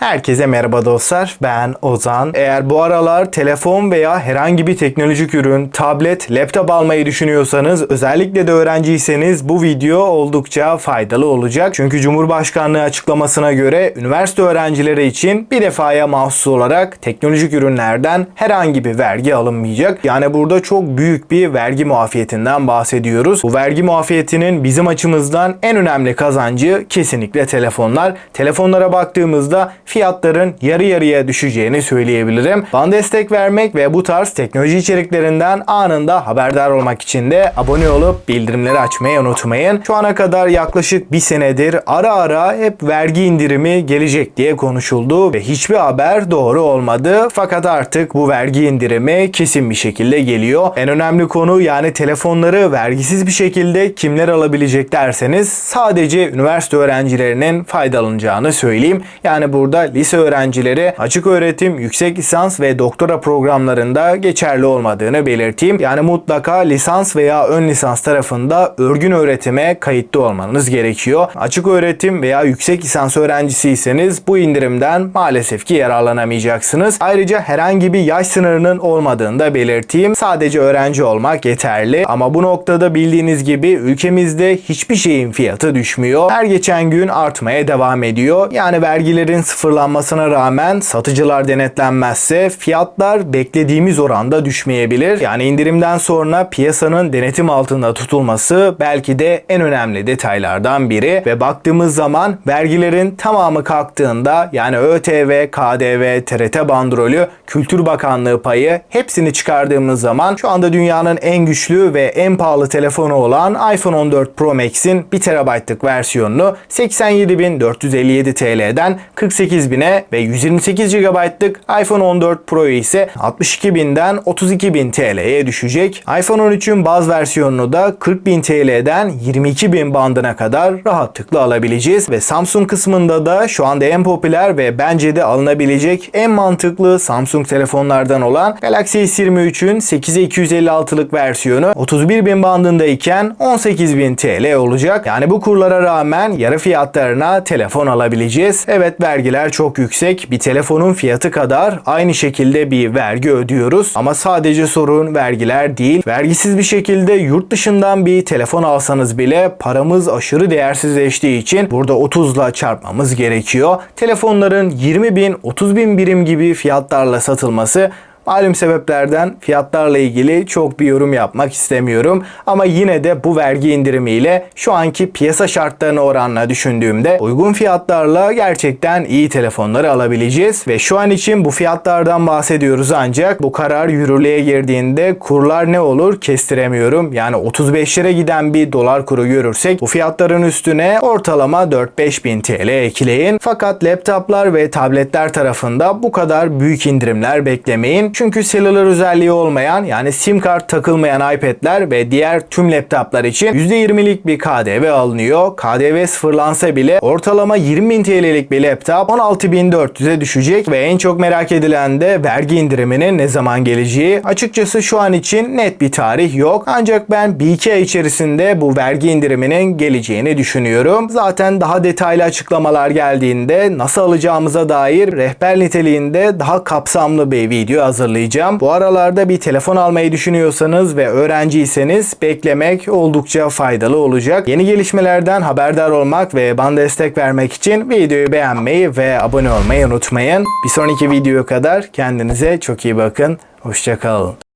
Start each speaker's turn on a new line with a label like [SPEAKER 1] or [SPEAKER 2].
[SPEAKER 1] Herkese merhaba dostlar. Ben Ozan. Eğer bu aralar telefon veya herhangi bir teknolojik ürün, tablet, laptop almayı düşünüyorsanız, özellikle de öğrenciyseniz bu video oldukça faydalı olacak. Çünkü Cumhurbaşkanlığı açıklamasına göre üniversite öğrencileri için bir defaya mahsus olarak teknolojik ürünlerden herhangi bir vergi alınmayacak. Yani burada çok büyük bir vergi muafiyetinden bahsediyoruz. Bu vergi muafiyetinin bizim açımızdan en önemli kazancı kesinlikle telefonlar. Telefonlara baktığımızda fiyatların yarı yarıya düşeceğini söyleyebilirim. Bana destek vermek ve bu tarz teknoloji içeriklerinden anında haberdar olmak için de abone olup bildirimleri açmayı unutmayın. Şu ana kadar yaklaşık bir senedir ara ara hep vergi indirimi gelecek diye konuşuldu ve hiçbir haber doğru olmadı. Fakat artık bu vergi indirimi kesin bir şekilde geliyor. En önemli konu yani telefonları vergisiz bir şekilde kimler alabilecek derseniz sadece üniversite öğrencilerinin faydalanacağını söyleyeyim. Yani burada lise öğrencileri açık öğretim, yüksek lisans ve doktora programlarında geçerli olmadığını belirteyim. Yani mutlaka lisans veya ön lisans tarafında örgün öğretime kayıtlı olmanız gerekiyor. Açık öğretim veya yüksek lisans öğrencisiyseniz bu indirimden maalesef ki yararlanamayacaksınız. Ayrıca herhangi bir yaş sınırının olmadığını da belirteyim. Sadece öğrenci olmak yeterli. Ama bu noktada bildiğiniz gibi ülkemizde hiçbir şeyin fiyatı düşmüyor. Her geçen gün artmaya devam ediyor. Yani vergilerin sıfırlanmasına rağmen satıcılar denetlenmezse fiyatlar beklediğimiz oranda düşmeyebilir. Yani indirimden sonra piyasanın denetim altında tutulması belki de en önemli detaylardan biri ve baktığımız zaman vergilerin tamamı kalktığında yani ÖTV, KDV, TRT bandrolü, Kültür Bakanlığı payı hepsini çıkardığımız zaman şu anda dünyanın en güçlü ve en pahalı telefonu olan iPhone 14 Pro Max'in 1 TB'lık versiyonunu 87.457 TL'den 48.000'e ve 128 GB'lık iPhone 14 Pro'yu ise 62.000'den 32.000 TL'ye düşecek. iPhone 13'ün baz versiyonunu da 40.000 TL'den 22.000 bandına kadar rahatlıkla alabileceğiz ve Samsung kısmında da şu anda en popüler ve bence de alınabilecek en mantıklı Samsung telefonlardan olan Galaxy S23'ün 8'e 256'lık versiyonu 31.000 bandındayken 18.000 TL olacak. Yani bu kurlara rağmen yarı fiyatlarına telefon alabileceğiz. Evet vergiler çok yüksek. Bir telefonun fiyatı kadar aynı şekilde bir vergi ödüyoruz. Ama sadece sorun vergiler değil. Vergisiz bir şekilde yurt dışından bir telefon alsanız bile paramız aşırı değersizleştiği için burada 30 ile çarpmamız gerekiyor. Telefonların 20 bin 30 bin birim gibi fiyatlarla satılması Malum sebeplerden fiyatlarla ilgili çok bir yorum yapmak istemiyorum. Ama yine de bu vergi indirimiyle şu anki piyasa şartlarına oranla düşündüğümde uygun fiyatlarla gerçekten iyi telefonları alabileceğiz. Ve şu an için bu fiyatlardan bahsediyoruz ancak bu karar yürürlüğe girdiğinde kurlar ne olur kestiremiyorum. Yani 35 lira giden bir dolar kuru görürsek bu fiyatların üstüne ortalama 4-5 bin TL ekleyin. Fakat laptoplar ve tabletler tarafında bu kadar büyük indirimler beklemeyin. Çünkü cellular özelliği olmayan yani sim kart takılmayan iPad'ler ve diğer tüm laptoplar için %20'lik bir KDV alınıyor. KDV sıfırlansa bile ortalama 20.000 TL'lik bir laptop 16.400'e düşecek ve en çok merak edilen de vergi indiriminin ne zaman geleceği. Açıkçası şu an için net bir tarih yok. Ancak ben bir iki ay içerisinde bu vergi indiriminin geleceğini düşünüyorum. Zaten daha detaylı açıklamalar geldiğinde nasıl alacağımıza dair rehber niteliğinde daha kapsamlı bir video hazırlayacağım. Bu aralarda bir telefon almayı düşünüyorsanız ve öğrenciyseniz beklemek oldukça faydalı olacak. Yeni gelişmelerden haberdar olmak ve bana destek vermek için videoyu beğenmeyi ve abone olmayı unutmayın. Bir sonraki videoya kadar kendinize çok iyi bakın. Hoşçakalın.